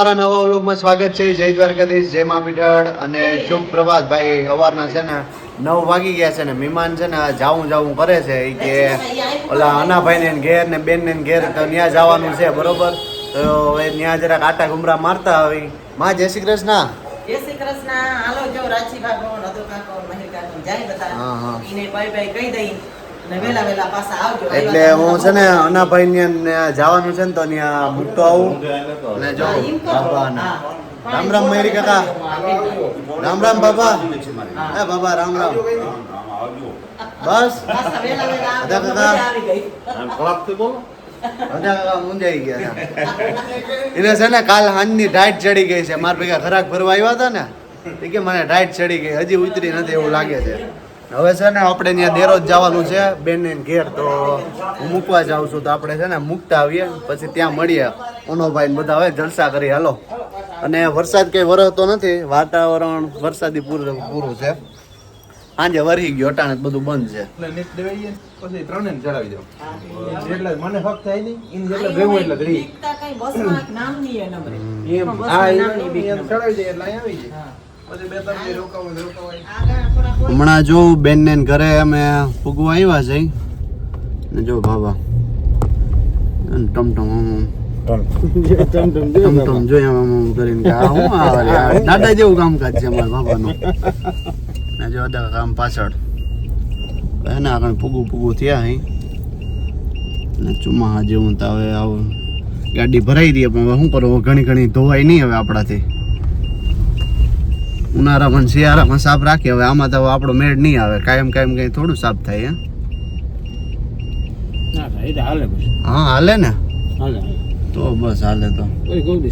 મારા નવા વ્લોગમાં સ્વાગત છે. જય દ્વારકાધીશ જય મા મિડળ અને શુભ પ્રભાત. ભાઈ અવારના છે ને નવ વાગી ગયા છે ને મહેમાન છે ને જાવું જાવું કરે છે. એ કે ઓલા અનાભાઈ ને ઘેર ને બેન ને ઘેર તો ત્યાં જવાનું છે બરોબર? તો હવે ત્યાં જરાક આટા ગુમરા મારતા આવી. માં જય શ્રી કૃષ્ણ. જય શ્રી કૃષ્ણ. હાલો જો રાજી ભાગો નદુ કાકો મહિર કાકો જાય બધા. હા, હા. ઈને બાય બાય કહી દઈ. એટલે હું છે ને અનાભાઈ ને જવાનું છે ને તો ત્યાં મૂકતો આવું. ને જો. રામ રામ મયુરી કાકા. રામ રામ બાબા. હે બાબા રામ રામ. બસ. અદા કાકા. એને છે ને કાલ સાંજની ડાયટ ચડી ગઈ છે. મારા ભેગા ખરાક ભરવા આવ્યા હતા ને એ કે મને ડાયટ ચડી ગઈ. હજી ઉતરી નથી એવું લાગે છે. હવે છે ને આપણે ત્યાં દેરોજ જવાનું છે બેન ને ઘેર તો હું મૂકવા જાઉં છું તો આપણે છે ને મૂકતા આવીએ પછી ત્યાં મળીએ ઓનોભાઈ બધા હવે જલસા કરી હાલો અને વરસાદ કઈ વરસતો નથી વાતાવરણ વરસાદી પૂરું પૂરું છે સાંજે વરસી ગયો અટાણે બધું બંધ છે એટલે પછી ત્રણે ચડાવી દો એટલે મને હક થાય નહીં એને ભેગું એટલે એ નંબરે એમ. ચડાવી દે એટલે આવી જાય હમણાં જો બેન ને ઘરે અમે ફૂગવા આવ્યા છે ને જો બાબા. ટમટમ. ટમટમ દાદા જેવું કામકાજ છે મારા બાબાનું. ને જો અદા કામ પાછળ. હે ને આગળ પૂગું પૂગું થયા હી. ને ચુમા જેવું તો હવે આવું ગાડી ભરાઈ રહી, પણ શું કરવું? ઘણી ઘણી ધોવાય નહીં હવે આપણાથી. ઉનાળામાં શિયાળામાં સાફ રાખીએ હવે આમાં તો આપણો મેળ નહીં આવે. કાયમ કાયમ કઈ થોડું સાફ થાય હે? હા હાલે ને? તો બસ હાલે તો.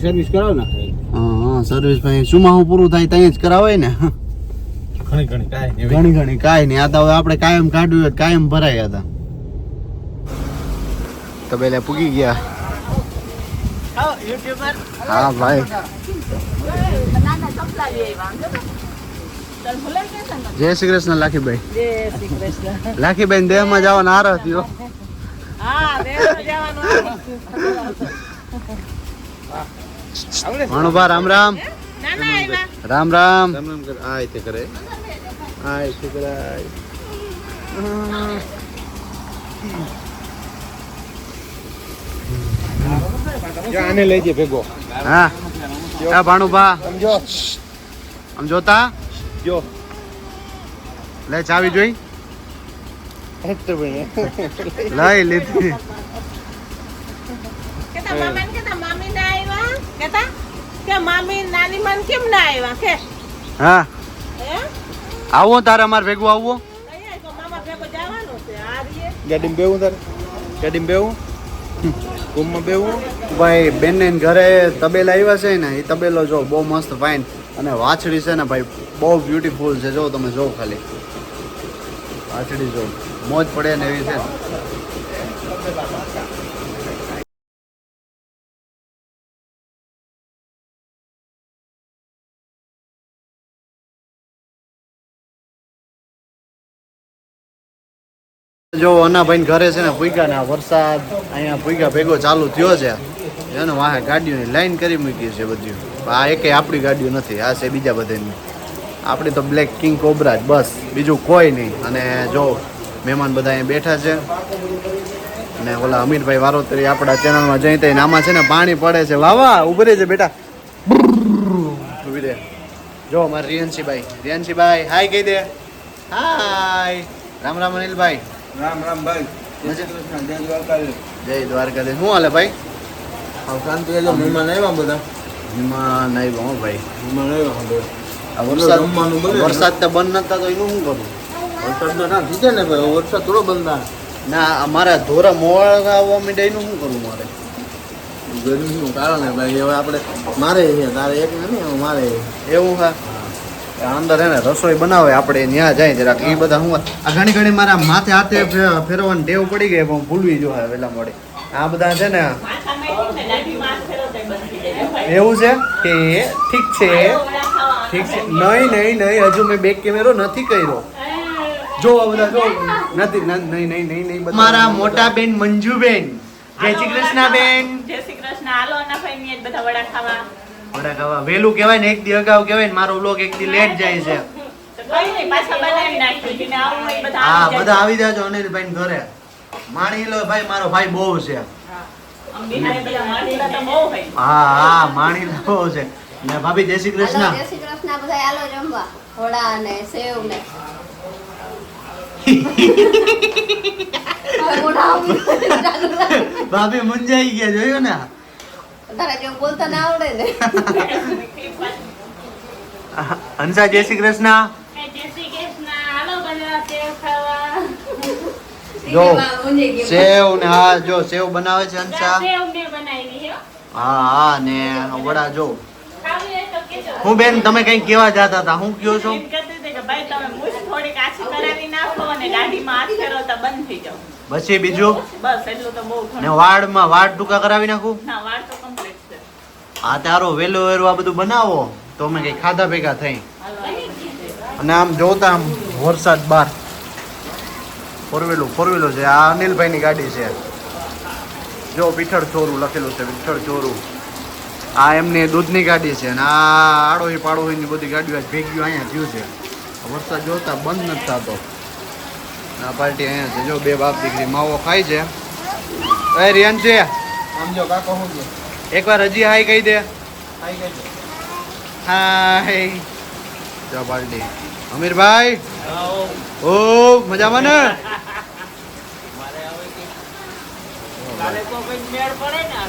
સર્વિસ કરાવ ના હા હા સર્વિસ ભાઈ સુમાહું પૂરું થાય ત્યાં જ કરાવાય ને? ઘણી ઘણી ઘણી ઘણી કાંઈ નહીં. આ તો હવે આપણે કાયમ કાઢ્યું કાયમ ભરાયા હતા તો પેલા પૂગી ગયા. હા, ભાઈ. જય શ્રી કૃષ્ણ લાખીભાઈ જય શ્રી લાખીભાઈ દેહમાં જવાનો આરો થયો ભણુભા રામ રામ. રામ રામ. રામ આ રીતે કરે. આ શું કરાય. આને લઈ જે ભેગો. હા. આ ભાણુભા. સમજો. આમ જોતા? જો. લે ચાવી જોઈ. લઈ લીધી. કેતા મામાને કેતા મામી ના આવ્યા કેતા કે મામી નાની માન કેમ ના આવ્યા કે. હા. આવો તારે અમારે ભેગું આવવો. અહીંયા તો મામા ભેગો જવાનું છે આ રીએ. ગાડીમાં બેવું તારે? ગાડીમાં બેવું રૂમમાં બેવું ભાઈ બેન ઘરે તબેલા આવ્યા છે ને એ તબેલો જો બહુ મસ્ત ફાઇન અને વાછડી છે ને ભાઈ, બહુ બ્યુટીફુલ છે. જો તમે જો ખાલી. વાછડી જો. મોજ પડે ને એવી છે જો અનાભાઈ ઘરે છે ને ભૂગ્યા ને વરસાદ, અહીંયા ભૂગ્યા ભેગો ચાલુ થયો છે. એને વાહે ગાડીઓની લાઈન કરી મૂકી છે બધી. આ એકે આપણી ગાડીઓ નથી આ છે બીજા બધાની. આપણી તો બ્લેક કિંગ કોબરા જ બસ. બીજું કોઈ નહીં. અને જો મહેમાન બધા અહીંયા બેઠા છે. અને ઓલા અમીરભાઈ વારોતરી આપણા ચેનલમાં જઈ તઈ આમાં છે ને પાણી પડે છે. વાવા વાહ છે બેટા. ઊભી રહે. જો અમારે રિયન્સીભાઈ રિયન્સીભાઈ હાય કહી દે. હાય. રામ રામ અનિલભાઈ. રામ રામ ભાઈ. જય દ્વારકા જય દ્વારકાધીશ. શું હાલે ભાઈ? શાંતિ એટલે મહેમાન આવ્યા બધા? એમાં નહીં હો ભાઈ. મહેમાન આવ્યા બધે. વરસાદ જમવાનું બને વરસાદ તો બંધ નતા તો એનું શું કરું? વરસાદ તો ના ભાઈ વરસાદ થોડો બંધ ના ના અમારા ધોરા મોડા આવવા માંડ્યા એનું શું કરવું મારે? ગરમીનું કારણ ભાઈ હવે આપણે મારે છે તારે એક મારે એવું હા? અંદર એને રસોઈ બનાવે આપણે ત્યાં જાય જરાક. એ બધા હું આ ઘણી ઘણી મારા માથે હાથે ફેરવવાની ટેવ પડી ગઈ પણ ભૂલવી જો વેલા મોડે. આ બધા છે ને એવું છે કે ઠીક છે. ઠીક છે. નહીં નહીં નહીં હજુ મેં બેક કેમેરો નથી કર્યો. જો આ બધા જો નથી નહીં નહીં નહીં નહીં મારા મોટા બેન મંજુબેન. જય શ્રી કૃષ્ણ બેન જય શ્રી કૃષ્ણ. હાલો ના ભાઈ ની બધા વડા ખાવા. વડા ખાવા. વહેલું કહેવાય ને એક દી અગાઉ કહેવાય ને મારો વ્લોગ એક દી લેટ જાય છે. તો નહીં પાછા બનાવી નાખ્યું જેને આવું બધા હા આવી બધા જાય. આવી જાજો અનિલભાઈ ઘરે. માણી લો ભાઈ મારો ભાઈ બહુ છે. હા. હા હા માણી લો બહુ છે. ને ભાભી જય શ્રી કૃષ્ણ. જય શ્રી કૃષ્ણ બધા આલો જમવા. વડા ને સેવ ને. ભાભી મુંજાઈ ગયા જોયું ને? તારે જેવું બોલતા ના આવડે ને. હંસા જય શ્રી કૃષ્ણ. જય શ્રી કૃષ્ણ. હાલો બધા સેવ ખાવા. જો. સેવ ને હા જો સેવ બનાવે છે અંશા. સેવ મેં બનાવી હે. હા હા ને વડા જો. હું બેન તમે કઈ કેવા જતા હતા? હું કયો છો? એમ કહેતી હતી કે ભાઈ તમે મૂછ થોડીક આછી કરાવી નાખો અને ગાડીમાં હાથ ફેરવતા બંધ થઈ જાઓ. પછી બીજું? બસ એટલું તો ને વાડમાં વાળ ટૂંકા કરાવી નાખું? ના વાળ તો કમ્પ્લીટ છે. આ તારો વેલો વેરો આ બધું બનાવો તો અમે કઈ ખાધા ભેગા થઈ. અને આમ જોતા આમ વરસાદ બાર. ફોર વ્હીલું ફોર વ્હીલું છે. આ અનિલભાઈની ગાડી છે. જો પીઠળ ચોરું લખેલું છે પીઠળ ચોરું. આ એમની દૂધની ગાડી છે અને આ આડોહી પાડોહીની બધી ગાડીઓ ભેગ્યું ભેગી અહીંયા થયું છે. વરસાદ જોતા બંધ નથી થતો. આ પાર્ટી અહીંયા છે. જો બે બાપ દીકરી માવો ખાય છે. એ રિયાન છે સમજો કાકો હું એકવાર હજી હાઈ કહી દે. આઈ ગઈ છે. હાય. જો પાર્ટી અમીરભાઈ. ઓ મજામાં ને?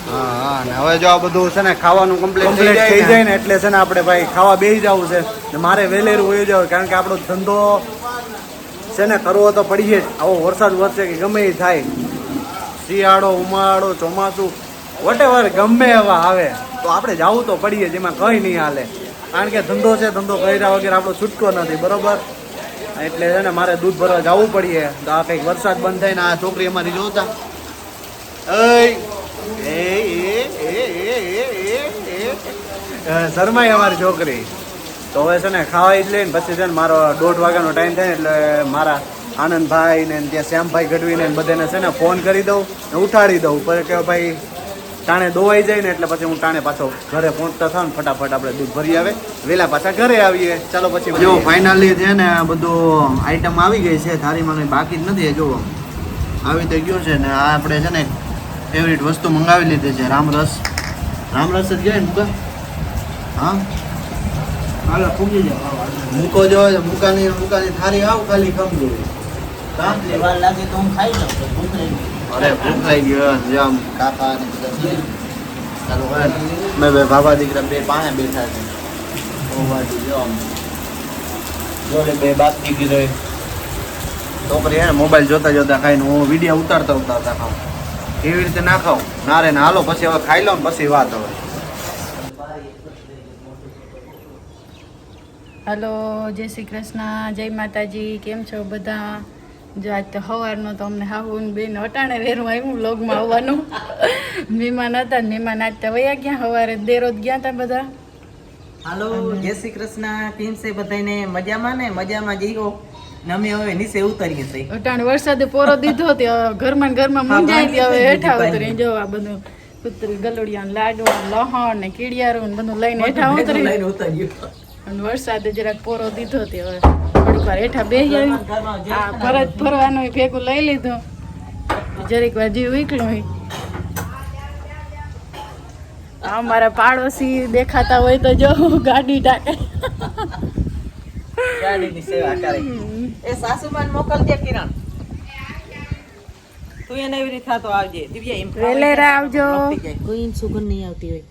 હા હા ને હવે જો આ બધું છે ને ખાવાનું કમ્પ્લીટ થઈ જાય ને. એટલે છે ને આપણે ભાઈ ખાવા બેસી જવું છે. ને મારે વહેલેરું હોય જવું કારણ કે આપણો ધંધો છે ને કરવો તો પડીએ જ. આવો વરસાદ વરસે કે ગમે એ થાય. શિયાળો ઉમાળો ચોમાસું વટેવર ગમે એવા આવે. તો આપણે જવું તો પડીએ જેમાં કંઈ નહીં હાલે. કારણ કે ધંધો છે ધંધો કર્યા વગર આપણો છૂટકો નથી બરોબર? એટલે છે ને મારે દૂધ ભરવા જવું પડીએ. તો આ કંઈક વરસાદ બંધ થાય ને આ છોકરી અમારી જોતા. શરમાય અમારી છોકરી. તો હવે છે ને ખાવાય જ લઈને પછી છે ને મારો દોઢ વાગ્યાનો ટાઈમ થાય એટલે મારા આનંદભાઈ ને ત્યાં શ્યામભાઈ ગઢવીને બધાને છે ને ફોન કરી દઉં ને ઉઠાડી દઉં. પછી કે ભાઈ ટાણે દોવાઈ જાય ને એટલે પછી હું ટાણે પાછો ઘરે પહોંચતા થાવ ને ફટાફટ આપણે દૂધ ભરી આવે. વેલા પાછા ઘરે આવીએ. ચાલો પછી જો ફાઇનલી છે ને આ બધું આઈટમ આવી ગઈ છે થાળીમાં કંઈ બાકી જ નથી જો આવી તો ગયું છે ને આ આપણે છે ને ફેવરિટ વસ્તુ મંગાવી લીધી છે રામરસ. રામરસ જ ગયા ને મૂકા. હા? હાલો ફૂગી જાઓ. મૂકો જો મૂકાની મૂકાની થાળી આવ ખાલી ખમજો લાગે તો હું ખાઈ લઉં ભૂખ રહી ગઈ. અરે ભૂખ લાગી ગયો જો કાકા ને બધા ચાલો હવે મેં બે બાબા દીકરા બે પાસે બેઠા છે જોડે બે બાપ દીકરી રહી છોકરી હે મોબાઈલ જોતા જોતા ખાઈને હું વીડિયો ઉતારતા ઉતારતા ખાઉં એવી રીતે ના ખાઉં ના રે ના હાલો પછી હવે ખાઈ લો ને પછી વાત હવે હલો જય શ્રી કૃષ્ણ જય માતાજી કેમ છો બધા? જો આજ તો સવારનો તો અમને હાવું બેન અટાણે વેરું આવ્યું વ્લોગમાં આવવાનું. મહેમાન હતા મહેમાન આજ તો વયા ગયા સવારે દેરોજ ગયા હતા બધા. હાલો જય શ્રી કૃષ્ણ. કેમ છે બધાને મજામાં ને? મજામાં જીવો અમે હવે નીચે ઉતરીએ છીએ. અટાણે વરસાદે પોરો દીધો તે ઘરમાં ને ઘરમાં મૂંઝાઈ હતી હવે હેઠા ઉતરી જો આ બધું કૂતરી ગલોડિયા લાડવા લહણ ને કીડિયારું ને બધું લઈને હેઠા ઉતરી લઈને ઉતર્યું અને વરસાદે જરાક પોરો દીધો તે હવે. થોડીક વાર હેઠા બેસી આવી. આ ફરજ ફરવાનું ય ભેગું લઈ લીધું. જરીક વાર જીવ ઉકળ્યું હોય. અમારા પાડોશી દેખાતા હોય તો જો ગાડી ટાકે ગાડીની સેવા કરે. એ સાસુમાન મોકલજે કિરણ. તું એને એવી રીતે તો આવજે. દિવ્યા એમ વેલેરા આવજો. કોઈ સુગંધ નહીં આવતી હોય.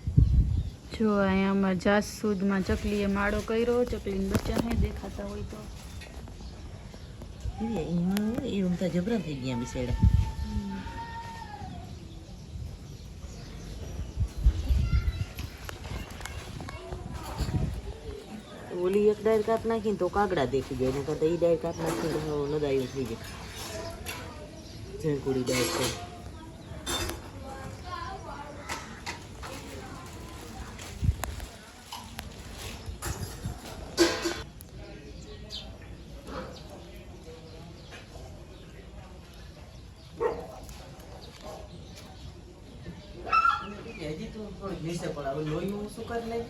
જો અહીંયા અમારા જાસૂદમાં ચકલીએ માળો કર્યો, ચકલીને બચ્ચા હે, દેખાતા હોય તો. એ ઊંધા જબરા થઈ ગયા બિચારા. ઓલી એક ડાયર કાપ નાખીને તો કાગડા દેખી જાય ને કરતા એ ડાયર કાપ નાખીને નદાયું થઈ જાય. ઝેરકુડી ડાયર છે. હજી તો થોડીક નીચે પડે. હવે લોહી હું શું કરી લઈ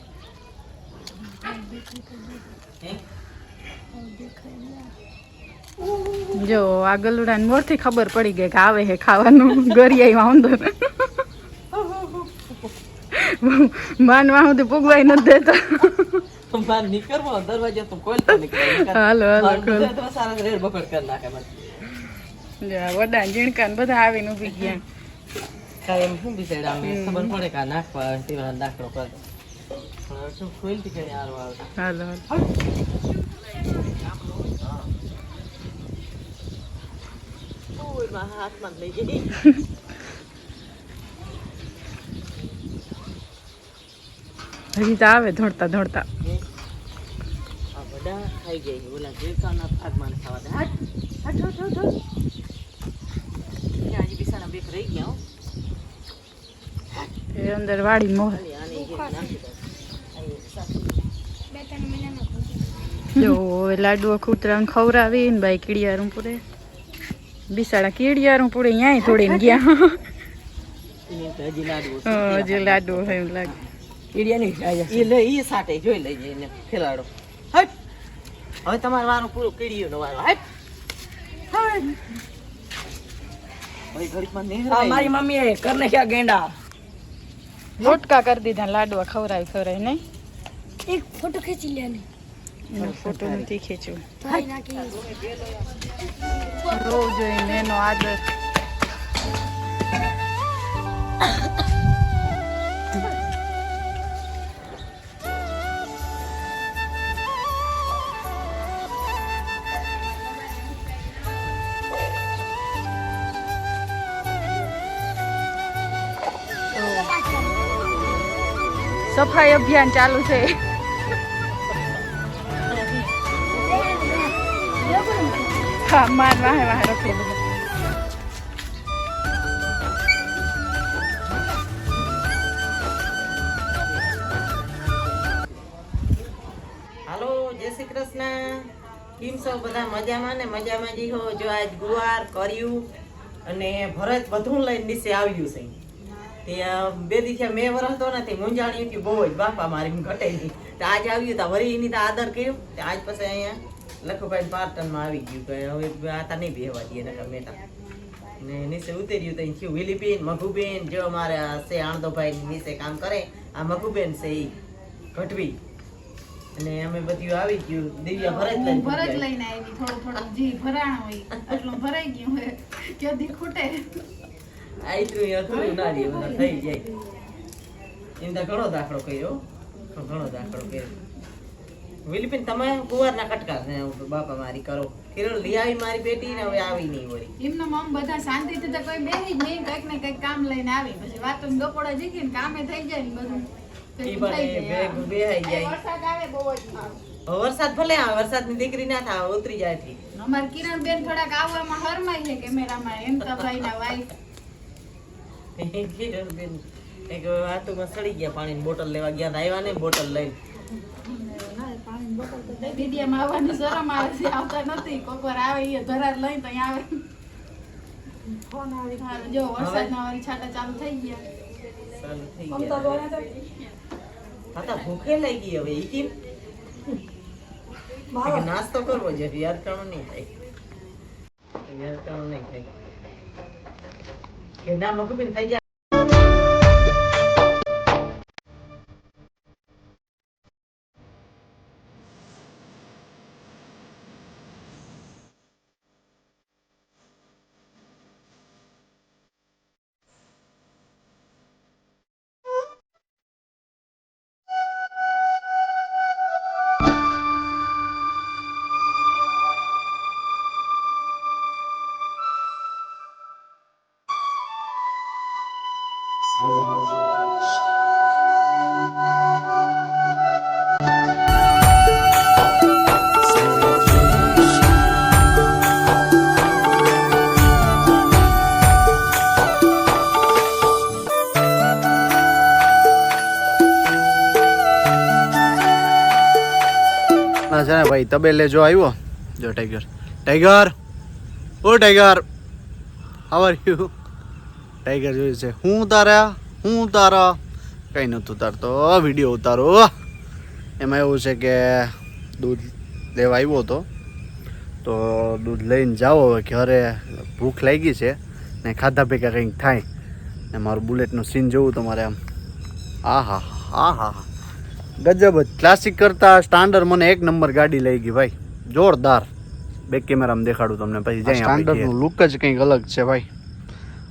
જો આ ગલુડાને મોરથી ખબર પડી ગઈ કે આવે હે ખાવાનું. ગરિયામાં અંદર માનવા હું પૂગવાય નથી દેતા. તો તો વડા ઝીણકા ને બધા આવીને ઊભી ગયા. કાંઈ એમ શું બિચારા અમને ખબર પડે કે નાખવા આવે તેવા દાખલો કરે શું ખોલતી કરી હારો આવે હાલો હાલો ફૂલમાં હાથમાં લઈ જઈ હજી તો આવે ધોડતા ધોડતા આ વડા ખાઈ ગઈ ઓલા દેવતાના ભાગમાં ખાવા દે હટ હટ હટ હટ હજી બિસાના બેક રહી ગયા હો. એ અંદર વાડી મોહ જો લાડુઓ કૂતરાને ખવડાવીને બાઈ કીડિયારું પૂરે. બિસાડા કીડિયારું પૂરે ન્યાય તોડીને ગયા. હજી લાડુ એમ લાગે. લે સાટે જોઈ લેજે એને ખેલાડો. હટ. હવે તમારો વારો પૂરો કીડીયો વારો. હટ. મારી મમ્મીએ કરને ક્યાં ગેંડા? લોટકા કરી દીધા લાડવા ખવરાય ખવડાવી નહીં? એક ફોટો ખેંચી લે ને ફોટો નથી ખેંચ્યો. રોજ જોઈને એનો આદર. સફાઈ અભિયાન ચાલુ છે. હાલો, જય શ્રી કૃષ્ણ. કેમ છો બધા? મજામાં ને? મજામાં જી હો? જો આજ ગુવાર કર્યું અને ભરત બધું લઈને નીચે આવ્યું છે. તે બે દિવસે મેં વરસ તો નથી મૂંઝાણી કે બહુ જ બાપા મારી ઘટે નહીં. તો આજ આવ્યું તો વરી એની તો આદર કર્યો. આજ પછી અહીંયા લખુભાઈ પાર્ટનમાં આવી ગયું કે હવે આ તા નહીં બેહવા દઈએ નકર મેટા ને નીચે ઉતર્યું તો થયું વિલીબેન મઘુબેન જો અમારા છે આણંદોભાઈ નીચે કામ કરે આ મઘુબેન છે એ ઘટવી અને અમે બધું આવી ગયું દિવ્યા ભરત લઈને ભરત. લઈને આવી થોડું થોડું જી ભરાણ હોય એટલું ભરાઈ ગયું હોય ક્યાંથી ખૂટે? આયતું એ ના રહે બધા થઈ જાય. એમ ઘણો દાખલો કર્યો ઘણો દાખલો કર્યો. વિલીબેન તમે કુંવારના કટકા ને બાપા મારી કરો. કિરણ લઈ આવી મારી બેટી ને હવે આવી નહીં વળી. એમનો મમ બધા શાંતિથી તો કોઈ બેહી જ નહીં કંઈક ને કંઈક કામ લઈને આવી. પછી વાતો ગપોડા જીકી ને કામે થઈ જાય ને બધું. વરસાદ આવે બહુ જ સારું. વરસાદ ભલે આવે વરસાદની દીકરી ના થાય ઉતરી જાય થી અમાર કિરણ બેન થોડાક આવવામાં હરમાય છે કેમેરામાં એમ તો ભાઈ ના વાઈફ કિરણબેન એક વાતુમાં સડી ગયા પાણીની બોટલ લેવા ગયા તા. આવ્યા ને બોટલ લઈને. દીદીયામાં આવવાની શરમ આવે છે. આવતા નથી. કોક આવે એ ધરાર લઈને તો આવે. જો વરસાદના વાળી છાટા ચાલુ થઈ ગયા. ભૂખે લાગી હવે ઈ કેમ? નાસ્તો કરવો છે યાર કરવું નહીં થાય કરવું નહીં થાય કે ના મગબીન થઈ જાય ભાઈ, તબેલે જો આવ્યો જો, tiger. Tiger! O, tiger! How are you tiger જોયું છે. હું તારા હું તારા કંઈ નહોતું ઉતારતો. વીડિયો ઉતારો. એમાં એવું છે કે દૂધ લેવા આવ્યો હતો. તો દૂધ લઈને જાઓ હવે ઘરે. ભૂખ લાગી છે. ને ખાધા ભેગા કંઈક થાય. ને મારું બુલેટનું સીન જોવું તમારે આમ. આ હા હા હા ગજબ જ. ક્લાસિક કરતાં સ્ટાન્ડર્ડ મને એક નંબર ગાડી લઈ ગઈ ભાઈ. જોરદાર. બેક કેમેરામાં દેખાડું તમને પછી જાય સ્ટાન્ડર્ડનું લુક જ કંઈક અલગ છે ભાઈ.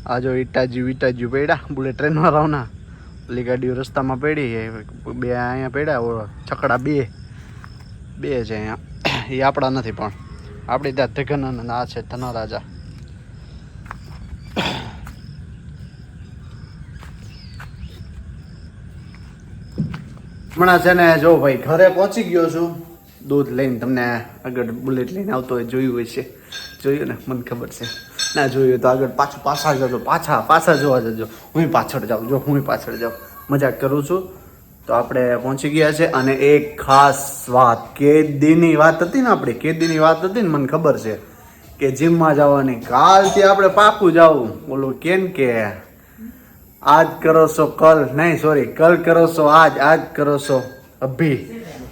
આ જો ઇટાજી વિટાજી પડ્યા બુલેટ ટ્રેનમાં રાવના ઓલી ગાડીઓ રસ્તામાં પડી એ બે અહીંયા પડ્યા છકડા બે. બે છે અહીંયા. એ આપણા નથી પણ. આપણે ત્યાં ધગન અને આ છે ધનરાજા. હમણાં છે ને, જો ભાઈ, ઘરે પહોંચી ગયો છું. દૂધ લઈને તમને આગળ બુલેટ લઈને આવતો હોય, જોયું હોય છે. જોયું ને? મને ખબર છે. ના, જોયું તો આગળ પાછું પાછા જજો, પાછા પાછા જોવા જજો. હું પાછળ જાઉં, જો, હું પાછળ જાઉં. મજાક કરું છું. તો આપણે પહોંચી ગયા છે અને એક ખાસ વાત, કેદીની વાત હતી ને આપણી? કેદીની વાત હતી ને, મને ખબર છે કે જીમમાં જવાની. કાલથી આપણે પાકું જવું ઓલું કેમ કે આજ કરો છો કલ. નહીં સોરી કલ કરો છો આજ આજ કરો છો અભી.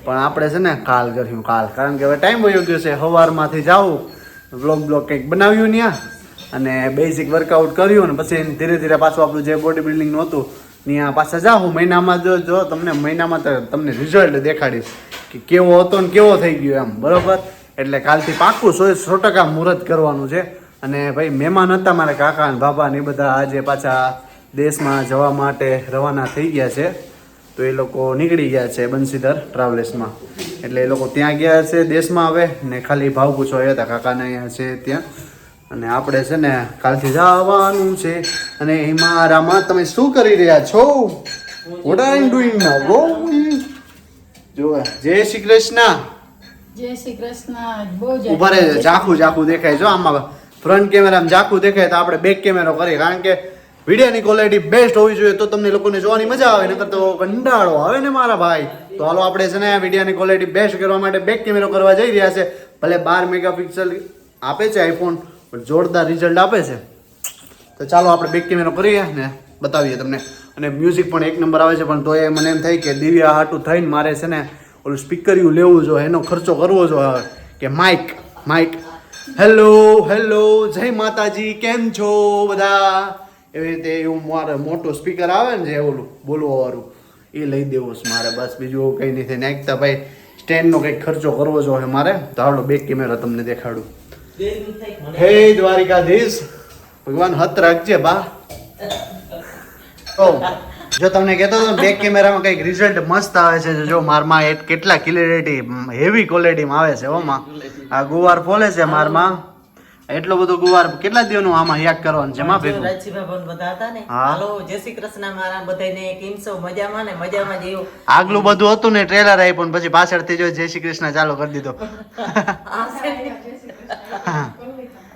પણ આપણે છે ને કાલ કર્યું કાલ. કારણ કે હવે ટાઈમ વયો ગયો છે સવારમાંથી જાવું બ્લોગ બ્લોગ કંઈક બનાવ્યું ત્યાં અને બેઝિક વર્કઆઉટ કર્યું અને પછી ધીરે ધીરે પાછું આપણું જે બોડી બિલ્ડિંગનું હતું, ત્યાં પાછા જાઉં. મહિનામાં જો જો તમને મહિનામાં તો તમને રિઝલ્ટ દેખાડીશ કે કેવો હતો ને કેવો થઈ ગયો એમ. બરોબર? એટલે કાલથી પાક્કું સો સો ટકા મુહૂર્ત કરવાનું છે. અને ભાઈ, મહેમાન હતા મારા કાકા ને બાબા ને એ બધા આજે પાછા દેશમાં જવા માટે રવાના થઈ ગયા છે. તો એ લોકો નીકળી ગયા છે બંસીધર ટ્રાવેલ્સમાં. એટલે એ લોકો ત્યાં ગયા છે દેશમાં હવે. ને ખાલી ભાવ પૂછવા આવ્યા હતા કાકાને અહીંયા છે ત્યાં? અને આપણે છે ને કાલથી જવાનું છે. અને હિમારામાં તમે શું કરી રહ્યા છો? What are you doing now bro જો જય શ્રી કૃષ્ણ. જય શ્રી કૃષ્ણ. બહુ ઊભા રહે ઝાખું ઝાખું દેખાય. જો આમાં ફ્રન્ટ કેમેરામાં ઝાખું દેખાય તો આપણે બેક કેમેરો કરીએ. કારણ કે વિડીયોની ક્વોલિટી બેસ્ટ હોવી જોઈએ તો તમને લોકોને જોવાની મજા આવે નકર તો કંટાળો આવે ને મારા ભાઈ. તો હાલો આપણે છે ને વિડીયોની ક્વોલિટી બેસ્ટ કરવા માટે બેક કેમેરો કરવા જઈ રહ્યા છે. ભલે બાર મેગાપિક્સલ આપે છે આઈફોન પણ જોરદાર રિઝલ્ટ આપે છે. તો ચાલો આપણે બેક કેમેરો કરીએ ને બતાવીએ તમને. અને મ્યુઝિક પણ એક નંબર આવે છે, પણ તો એ મને એમ થાય કે દિવ્યા હાટું થઈને મારે છે ને ઓલું સ્પીકર્યું લેવું જોઈએ, એનો ખર્ચો કરવો જોઈએ. કે માઇક માઇક હેલો હેલો જય માતાજી, કેમ છો બધા? એવી રીતે એવું મારે મોટું સ્પીકર આવે ને જે ઓલું બોલવા વાળું એ લઈ દેવું છે મારે. બસ બીજું કંઈ નથી. નાખતા ભાઈ સ્ટેન્ડનો કંઈક ખર્ચો કરવો જો જોઈએ મારે. તો હાડો બેક કેમેરા તમને દેખાડું. હે દ્વારિકાધીશ, ભગવાન હત રાખજે બા. જો તમને કહેતો હતો બેક કેમેરામાં કંઈક રિઝલ્ટ મસ્ત આવે છે. જો મારમાં કેટલા ક્લિયરિટી હેવી ક્વોલિટીમાં આવે છે ઓમાં આ ગુવાર ફોલે છે મારમાં. એટલો બધો ગુવાર કેટલા દિવસનું આમાં યાદ કરવાનું છે? માં ભેગું. ભવન બધા હતા ને હાલો જય શ્રી કૃષ્ણ મારા બધાને કેમ છો મજામાં ને મજામાં જીવો આગલું બધું હતું ને ટ્રેલર આવી પણ પછી પાછળથી જો જય શ્રી કૃષ્ણ ચાલુ કરી દીધો.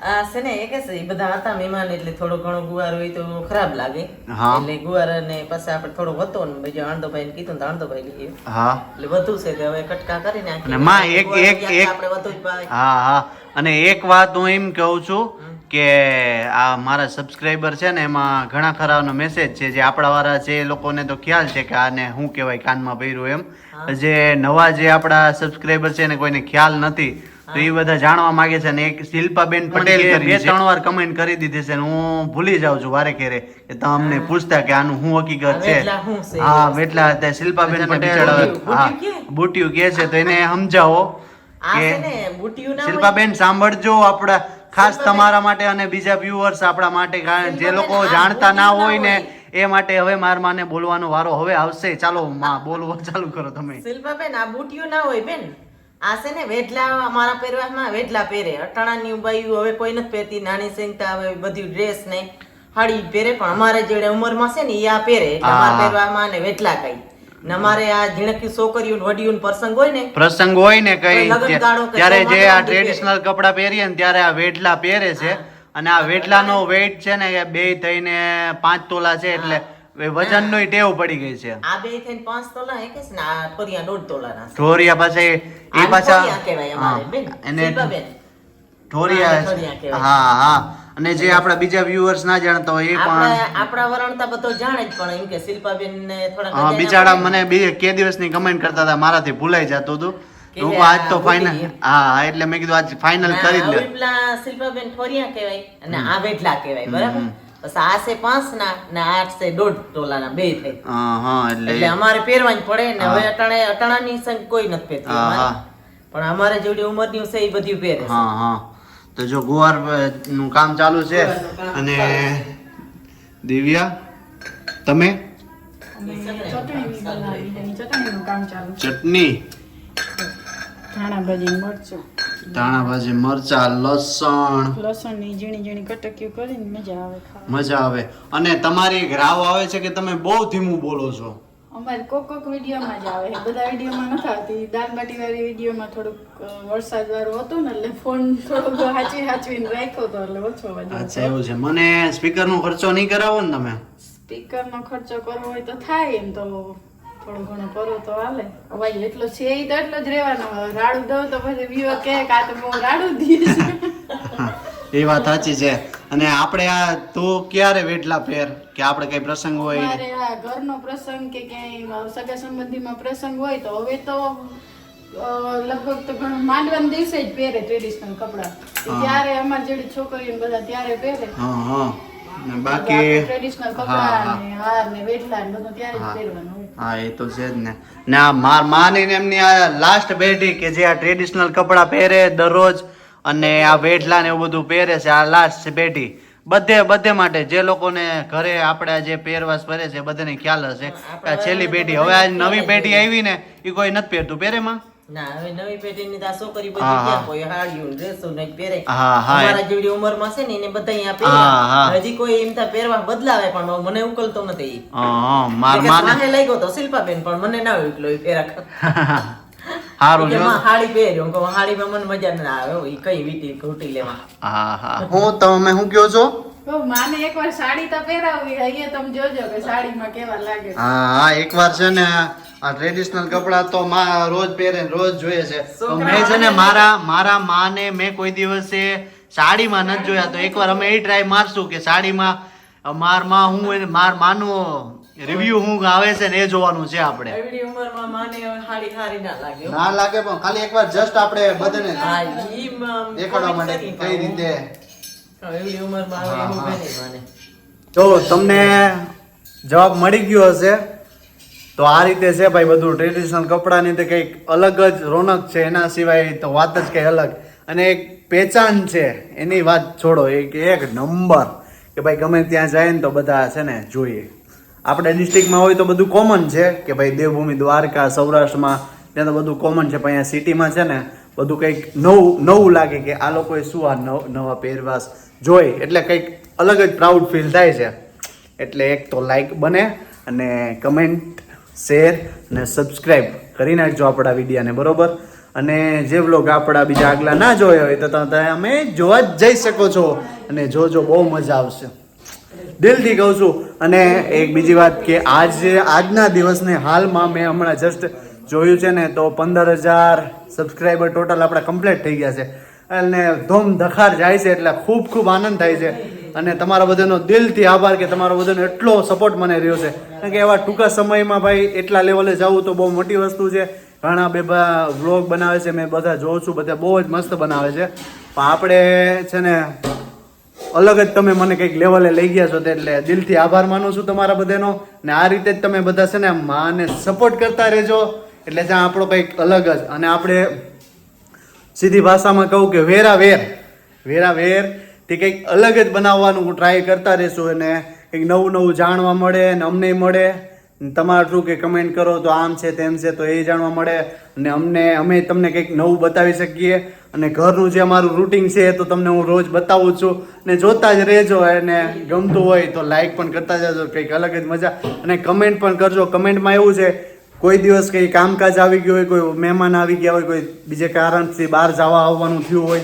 આ છે ને- કે છે એ બધા હતા મહેમાન એટલે થોડો ઘણો ગુવાર હોય તો ખરાબ લાગે. એટલે ગુવાર અને પછી આપણે થોડો હતો ને બીજો આણંદોભાઈ ને કીધું તો આણંદોભાઈ લઈ હા. એટલે વધુ છે તે હવે કટકા કરી. અને માં એક- એક- એક- આપણે વધુ જ ભાવે. હા હા. અને એક વાત હું એમ કહું છું કે આ મારા સબસ્ક્રાઈબર છે ને એમાં ઘણા ખરાનો મેસેજ છે. જે આપણા વાળા છે એ લોકોને તો ખ્યાલ છે કે આને શું કહેવાય કાનમાં પહેર્યું એમ. જે નવા જે આપણા સબસ્ક્રાઈબર છે ને કોઈને ખ્યાલ નથી. તો એ બધા જાણવા માંગે છે અને એક શિલ્પાબેન પટેલ બે ત્રણ વાર કમેન્ટ કરી દીધી છે હું ભૂલી જાઉં છું વારે ઘેરે કે તમને પૂછતા કે આનું શું હકીકત છે. વેટલા શું છે? હા વેટલા તે શિલ્પાબેન પટેલ હા બુટિયું કે છે તો એને સમજાવો કે. શિલ્પાબેન સાંભળજો આપણા ખાસ તમારા માટે અને બીજા વ્યુઅર્સ આપણા માટે કારણ જે લોકો જાણતા ના હોય ને એ માટે હવે માર માને બોલવાનો વારો હવે આવશે. ચાલો માં બોલવા ચાલુ કરો તમે. શિલ્પાબેન આ બુટિયું ના હોય બેન. આ છે ને વેઢલા અમારા પહેરવામાં વેઢલા પહેરે. અટાણાની બાયું હવે કોઈ નથી પહેરતી નાની સેંગતા હવે બધી ડ્રેસ ને હાડી પહેરે પણ અમારે જેડે ઉંમરમાં છે ને એ આ પહેરે. એટલે અમારા. પહેરવામાં ને વેઢલા કઈ અમારે આ ઝીણકી છોકરીઓ વડીયું પ્રસંગ હોય ને પ્રસંગ હોય ને કઈ ત્યારે જે આ ટ્રેડિશનલ કપડા પહેરીએ ને ત્યારે આ વેઢલા પહેરે છે. અને આ વેઢલાનો વેઇટ છે ને બે થઈને પાંચ તોલા છે એટલે વજનનો ટેવ પડી ગઈ છે. આ બે થઈને પાંચ તોલા એ કે ના ને ઠોરિયા દોઢ તોલા ના ઢોરિયા પાસે એ પાછા કહેવાય અમારે બેન એને ઠોરિયા હા હા. અને જે આપણા બીજા વ્યુઅર્સ ના જાણતા હોય એ પણ આપણા વરણતા બધો જાણે જ પણ એમ કે શિલ્પાબેન ને થોડા હા બિચારા મને બે કે દિવસની કમેન્ટ કરતા હતા મારાથી ભૂલાઈ જતું હતું. હું આજ તો ફાઇનલ હા હા, એટલે મેં કીધું આજ ફાઇનલ કરી જ લે. શિલ્પાબેન ઠોરિયા કહેવાય અને આ વેઢલા કહેવાય બરાબર? પછી આ છે પાંચ ના ને આઠ છે દોઢ તોલાના બે થઈ. હા હા એટલે એટલે અમારે પહેરવાની પડે ને હવે અટાણે અટાણાની સંગ કોઈ નથી પહેરતી અમારે. પણ અમારે જેવડી ઉંમરની છે એ બધી પહેરે હા હા. તો જો ગુવારનું કામ ચાલુ છે અને દિવ્યા તમે? અમે ચટણી બનાવી કામ ચાલુ ચટણી? ધાણા ભજી મરચું. ધાણા ભાજી મરચા લસણ. લસણની ઝીણી ઝીણી કટકીઓ કરીને મજા આવે ખાવા મજા આવે. અને તમારી એક રાવ આવે છે કે તમે બહુ ધીમું બોલો છો? અમારે કોક કોક વિડીયોમાં જ આવે બધા વિડીયોમાં નથી આવતી. દાળ બાટી વાળી વિડીયોમાં થોડુંક વરસાદ વાળો હતો ને એટલે ફોન થોડોક હાચવી હાચવીને રાખ્યો હતો એટલે ઓછો અવાજ અચ્છા એવું છે. મને સ્પીકર નો ખર્ચો નહીં કરાવો ને તમે? સ્પીકરનો ખર્ચો કરવો હોય તો થાય એમ તો થોડું ઘણું કરો તો હાલે. ભાઈ એટલો છે એ તો એટલો જ રહેવાનો. રાડું દઉં તો પછી વિવો કે કા તો બહુ રાડું દઈશ એ વાત સાચી છે. અને આપણે આ તું ક્યારે વેટલા ફેર? કે આપણે કઈ પ્રસંગ હોય? મારે આ ઘરનો પ્રસંગ કે ક્યાંય સગા સંબંધીમાં પ્રસંગ હોય તો હવે તો લગભગ તો ઘણું માંડવાના દિવસે જ પહેરે ટ્રેડિશનલ કપડાં. ત્યારે અમારી જેડી છોકરીઓ બધા ત્યારે પહેરે. હા હા. બાકી હા, એ તો છે જ ને. ને આ માર માની ને એમની આ લાસ્ટ પેઢી કે જે આ ટ્રેડિશનલ કપડાં પહેરે દરરોજ અને આ વેઢલા ને એવું બધું પહેરે છે આ લાસ્ટ પેઢી. બધે બધે માટે જે લોકોને ઘરે આપણે આ જે પહેરવાસ પહેરે છે બધાને ખ્યાલ હશે. કે આ છેલ્લી પેઢી. હવે આ નવી પેઢી આવી ને એ કોઈ નથી પહેરતું. પહેરે માં? ના હવે નવી પેઢીની આ છોકરી બધી ક્યાં કોઈ હાડિયું ડ્રેસો ને પહેરે. હા, હા. જેવડી ઉંમરમાં છે ને એને બધા અહીંયા હા, હા. પહેરે હજી કોઈ એમ થાય પહેરવા બદલાવે પણ મને ઉકલતો નથી ઈ. હા હા માર માને સ્વાને તો શિલ્પાબેન પણ મને ના ઉકલો ઈ પહેરા. સારું જો હાડી પહેર્યો. હું હાડીમાં મને મજા ના આવે એ કઈ વીટી ઘૂંટી લેવા. હા હા. હું તમે હું કયો છો? માને એકવાર સાડી તો પહેરાવી અહીંયા તમે જોજો કે સાડીમાં કેવા લાગે હા હા એકવાર છે ને આ ટ્રેડિશનલ કપડાં તો માં રોજ પહેરે રોજ જોઈએ છે. તો મેં છે ને મારા મારા માને મેં કોઈ દિવસે સાડીમાં નથી જોયા તો એકવાર અમે એ ટ્રાય મારશું કે સાડીમાં મારમાં હું માર માનું રિવ્યુ હું આવે છે ને એ જોવાનું છે આપણે. એવડી ઉંમરમાં માને હાડી હારી ના લાગે ના લાગે પણ ખાલી એકવાર જસ્ટ આપણે બધાને દેખાડવા માટે કઈ રીતે? એવડી ઉંમરમાં આવે એવું બને માને. તો તમને જવાબ મળી ગયો હશે. તો આ રીતે છે ભાઈ, બધું ટ્રેડિશનલ કપડાની તો કંઈક અલગ જ રોનક છે, એના સિવાય તો વાત જ કંઈ અલગ. અને એક પહેચાન છે, એની વાત છોડો, એક એક નંબર. કે ભાઈ, ગમે ત્યાં જાય ને તો બધા છે ને જોઈએ. આપણે ડિસ્ટ્રિક્ટમાં હોય તો બધું કોમન છે, કે ભાઈ, દેવભૂમિ દ્વારકા, સૌરાષ્ટ્રમાં ત્યાં તો બધું કોમન છે, પણ અહીંયા સિટીમાં છે ને બધું કંઈક નવું નવું લાગે કે આ લોકોએ શું આ નવ- પહેરવાસ જોઈ. એટલે કંઈક અલગ જ પ્રાઉડ ફીલ થાય છે. એટલે એક તો લાઈક બને અને કમેન્ટ શેર અને સબસ્ક્રાઈબ કરી નાખજો આપણા વિડીયાને, બરોબર? અને જે વ્લોગ આપણા બીજા આગલા ના જોયા હોય તો તમે અમે જોવા જ જઈ શકો છો અને જોજો, બહુ મજા આવશે. દિલથી કહું છું. અને એક બીજી વાત કે આજ આજના દિવસને હાલમાં મેં હમણાં જસ્ટ જોયું છે ને, તો પંદર હજાર સબસ્ક્રાઈબર ટોટલ આપણા કમ્પ્લીટ થઈ ગયા છે. અને ધૂમ ધખાર જાય છે એટલે ખૂબ ખૂબ આનંદ થાય છે. અને તમારા બધાનો દિલથી આભાર કે તમારો બધાનો એટલો સપોર્ટ મને રહ્યો છે. કારણ કે એવા ટૂંકા સમયમાં ભાઈ એટલા લેવલે જવું તો બહુ મોટી વસ્તુ છે. ઘણા બે વ્લોગ બનાવે છે, મેં બધા જોઉં છું, બધા બહુ જ મસ્ત બનાવે છે. પણ આપણે છે ને અલગ જ તમે મને કંઈક લેવલે લઈ ગયા છો એટલે દિલથી આભાર માનું છું તમારા બધાનો. ને આ રીતે જ તમે બધા છે ને માને સપોર્ટ કરતા રહેજો. એટલે જ્યાં આપણો કંઈક અલગ જ. અને આપણે સીધી ભાષામાં કહું કે વેરા વેર વેરા વેર તે કંઈક અલગ જ બનાવવાનું હું ટ્રાય કરતા રહીશું અને કંઈક નવું નવું જાણવા મળે અને અમને મળે. તમારા થ્રુ કે કમેન્ટ કરો તો આમ છે તેમ છે તો એ જાણવા મળે. અને અમને, અમે તમને કંઈક નવું બતાવી શકીએ. અને ઘરનું જે અમારું રૂટિન છે તો તમને હું રોજ બતાવું છું. ને જોતા જ રહેજો અને ગમતું હોય તો લાઈક પણ કરતા જજો, કંઈક અલગ જ મજા. અને કમેન્ટ પણ કરજો. કમેન્ટમાં એવું છે, કોઈ દિવસ કંઈ કામકાજ આવી ગયું હોય, કોઈ મહેમાન આવી ગયા હોય, કોઈ બીજે કારણથી બહાર જવા આવવાનું થયું હોય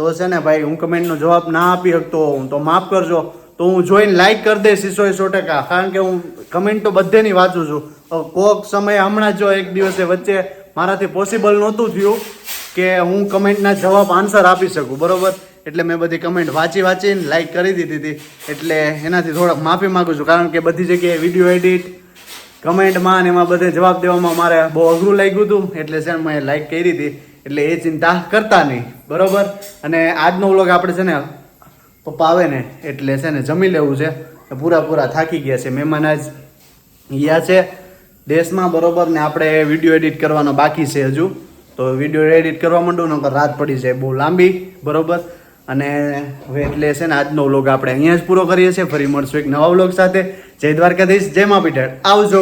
તો છે ને ભાઈ, હું કમેન્ટનો જવાબ ના આપી શકતો હું તો માફ કરજો. તો હું જોઈને લાઈક કરી દઈશ સો સો ટકા. કારણ કે હું કમેન્ટ તો બધેની વાંચું છું. કોક સમય હમણાં જો એક દિવસે વચ્ચે મારાથી પોસિબલ નહોતું થયું કે હું કમેન્ટના જવાબ આન્સર આપી શકું. બરોબર? એટલે મેં બધી કમેન્ટ વાંચી વાંચીને લાઈક કરી દીધી હતી. એટલે એનાથી થોડાક માફી માગું છું. કારણ કે બધી જગ્યાએ વીડિયો એડિટ કમેન્ટમાં ને એમાં બધે જવાબ દેવામાં મારે બહુ અઘરું લાગ્યું હતું. એટલે છે મેં લાઈક કરી હતી. એટલે એ ચિંતા કરતા નહીં. બરોબર? અને આજનો વ્લોગ આપણે છે ને, પપ્પા આવે ને, એટલે છે ને જમી લેવું છે. પૂરા પૂરા થાકી ગયા છે. મહેમાન આજ ગયા છે દેશમાં, બરોબર? ને આપણે વીડિયો એડિટ કરવાનો બાકી છે હજુ. તો વીડિયો એડિટ કરવા માંડું, નકર રાત પડી જાય, બહુ લાંબી, બરોબર? અને હવે એટલે છે ને આજનો વ્લોગ આપણે અહીંયા જ પૂરો કરીએ છીએ. ફરી મળશું એક નવા વ્લોગ સાથે. જય દ્વારકાધીશ, જય મા આવજો!